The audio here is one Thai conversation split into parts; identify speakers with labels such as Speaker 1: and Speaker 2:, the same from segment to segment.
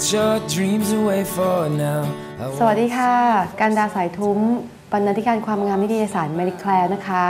Speaker 1: Put your dreams away for now.
Speaker 2: สวัสดีค่ะ กันดาสายทุ้มบรรณาธิการความงามนิตยสารเมริแคลร์นะคะ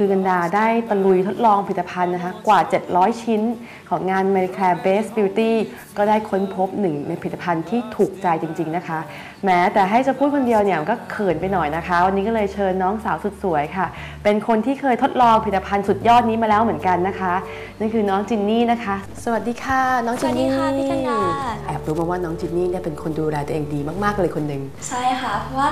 Speaker 2: คือกันดาได้ตะลุยทดลองผลิตภัณฑ์นะคะกว่า 700 ชิ้นของงาน m e r i c l a r e Best Beauty ก็ได้ค้นพบหนึ่งในผลิตภัณฑ์ที่ถูกใจจริง ๆนะคะ แม้แต่ให้จะพูดคนเดียวเนี่ยก็เขินไปหน่อยนะคะ วันนี้ก็เลยเชิญน้องสาวสุดสวยค่ะ เป็นคนที่เคยทดลองผลิตภัณฑ์สุดยอดนี้มาแล้วเหมือนกันนะคะนั่นคือน้องจินนี่นะคะ สวัสดีค่ะ น้องจินนี่
Speaker 3: สวัสดีค่ะพี่กันดา
Speaker 2: แอบรู้มาว่าน้องจินนี่เนี่ยเป็นคนดูแลตัวเองดีมากๆเลยคนหนึ่ง
Speaker 3: ใช่ค่ะเพราะว่า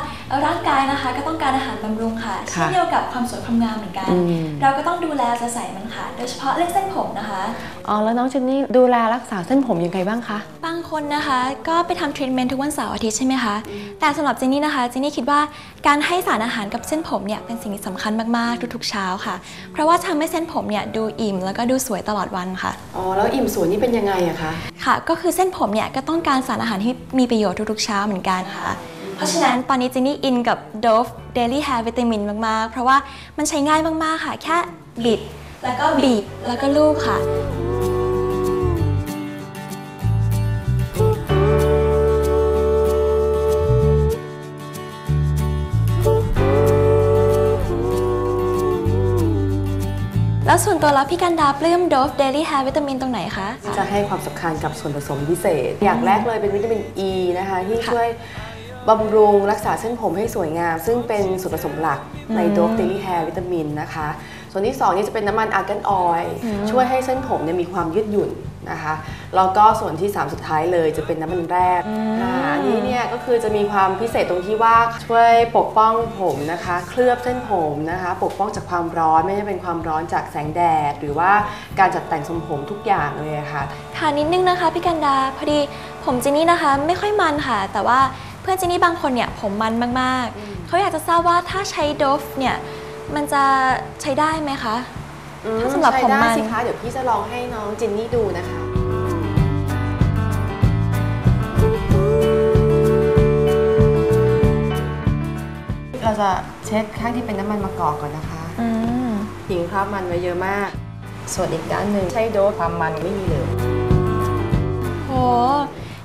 Speaker 3: ร่างกายนะคะก็ต้องการอาหารบำรุงค่ะเช่นเดียวกับความสวยความงามเหมือนกัน
Speaker 2: อืม
Speaker 3: เราก็ต้องดูแลจะใส่มันค่ะ โดยเฉพาะเรื่องเส้นผมนะคะ
Speaker 2: อ๋อแล้วน้องเจนนี่ดูแลรักษาเส้นผมยังไงบ้างคะ
Speaker 3: บางคนนะคะ ก็ไปทำทรีทเมนต์ทุกวันเสาร์อาทิตย์ใช่ไหมคะแต่สำหรับเจนนี่นะคะเจนนี่คิดว่าการให้สารอาหารกับเส้นผมเนี่ยเป็นสิ่งที่สำคัญมากๆทุกๆเช้าค่ะ เพราะว่าทำให้เส้นผมเนี่ยดูอิ่มแล้วก็ดูสวยตลอดวันค่ะ
Speaker 2: อ๋อแล้วอิ่มสวยนี่เป็นยังไงอะคะ
Speaker 3: ค่ะ ก็คือเส้นผมเนี่ยก็ต้องการสารอาหารที่มีประโยชน์ทุกๆเช้าเหมือนกันค่ะ เพราะฉะนั้นตอนนี้เจนนี่อินกับ Dove Daily Hair Vitamin มาก ๆ เพราะว่ามันใช้ง่ายมาก ๆ ค่ะ แค่บิด แล้วก็บีบ แล้วก็ลูบค่ะ แล้วส่วนตัวแล้วพี่กันดาปลื้ม Dove Daily Hair Vitamin ตรงไหนคะ
Speaker 2: จะให้ความสำคัญกับส่วนผสมพิเศษ อย่างแรกเลยเป็นวิตามินอ e ีนะคะ ที่ช่วย บำรุงรักษาเส้นผมให้สวยงาม ซึ่งเป็นส่วนผสมหลักใน
Speaker 3: อืม
Speaker 2: โดฟเดลี่แฮร์วิตามินนะคะ ส่วนที่2นี่จะเป็นน้ำมันอาร์แกนออยล์ช่วยให้เส้นผมเนี่ยมีความยืดหยุ่นนะคะแล้วก็ส่วนที่ 3 สุดท้ายเลยจะเป็นน้ำมันแร่อ่าอันนี้เนี่ยก็คือจะมีความพิเศษตรงที่ว่าช่วยปกป้องผมนะคะ เคลือบเส้นผมนะคะ ปกป้องจากความร้อนไม่ว่าจะเป็นความร้อนจากแสงแดด หรือว่าการจัดแต่งทรงผมทุกอย่างเลยอะค่ะ
Speaker 3: ค่ะนิดนึงนะคะพี่กันดาพอดีผมเจนนี่นะคะไม่ค่อยมันค่ะ แต่ว่าเพื่อนเจนนี่บางคนเนี่ยผมมันมากๆ เขาอยากจะทราบว่าถ้าใช้โดฟเนี่ยมันจะใช้ได้ไหมคะ
Speaker 2: อืม
Speaker 3: ถ้าสำหรับ
Speaker 2: ใช้
Speaker 3: ผม
Speaker 2: ได้
Speaker 3: มัน
Speaker 2: สิคะเดี๋ยวพี่จะลองให้น้องจินนี่ดูนะคะเราจะเช็ดข้างที่เป็นน้ำมันมะกอกก่อนนะคะ
Speaker 3: อืม
Speaker 2: ทิ้งคราบมันไว้เยอะมาก ส่วนอีกด้านหนึ่งใช้โดสความมันไม่มีเลย
Speaker 3: โห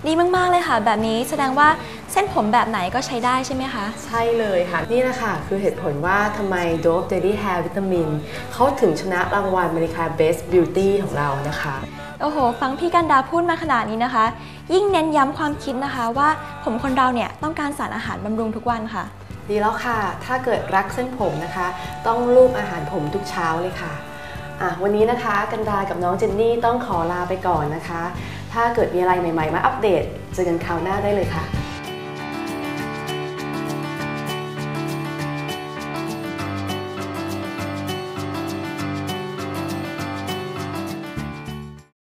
Speaker 3: ดีมาก ๆ เลยค่ะ แบบนี้แสดงว่า เส้นผมแบบไหนก็ใช้ได้ใช่ไหมคะ
Speaker 2: ใช่เลยค่ะ นี่นะคะคือเหตุผลว่าทำไม Dove Daily Hair Vitamin เขาถึงชนะรางวัล m e r i c a Best Beauty ของเรานะคะ
Speaker 3: โอ้โห ฟังพี่กันดาพูดมาขนาดนี้นะคะ ยิ่งเน้นย้ำความคิดนะคะว่าผมคนเราเนี่ยต้องการสารอาหารบำรุงทุกวันค่ะ
Speaker 2: ดีแล้วค่ะ ถ้าเกิดรักเส้นผมนะคะ ต้องลูบอาหารผมทุกเช้าเลยค่ะอะ วันนี้นะคะกันดากับน้องเจนนี่ต้องขอลาไปก่อนนะคะ ถ้าเกิดมีอะไรใหม่ ๆ มาอัปเดตเจอกันคราวหน้าได้เลยค่ะ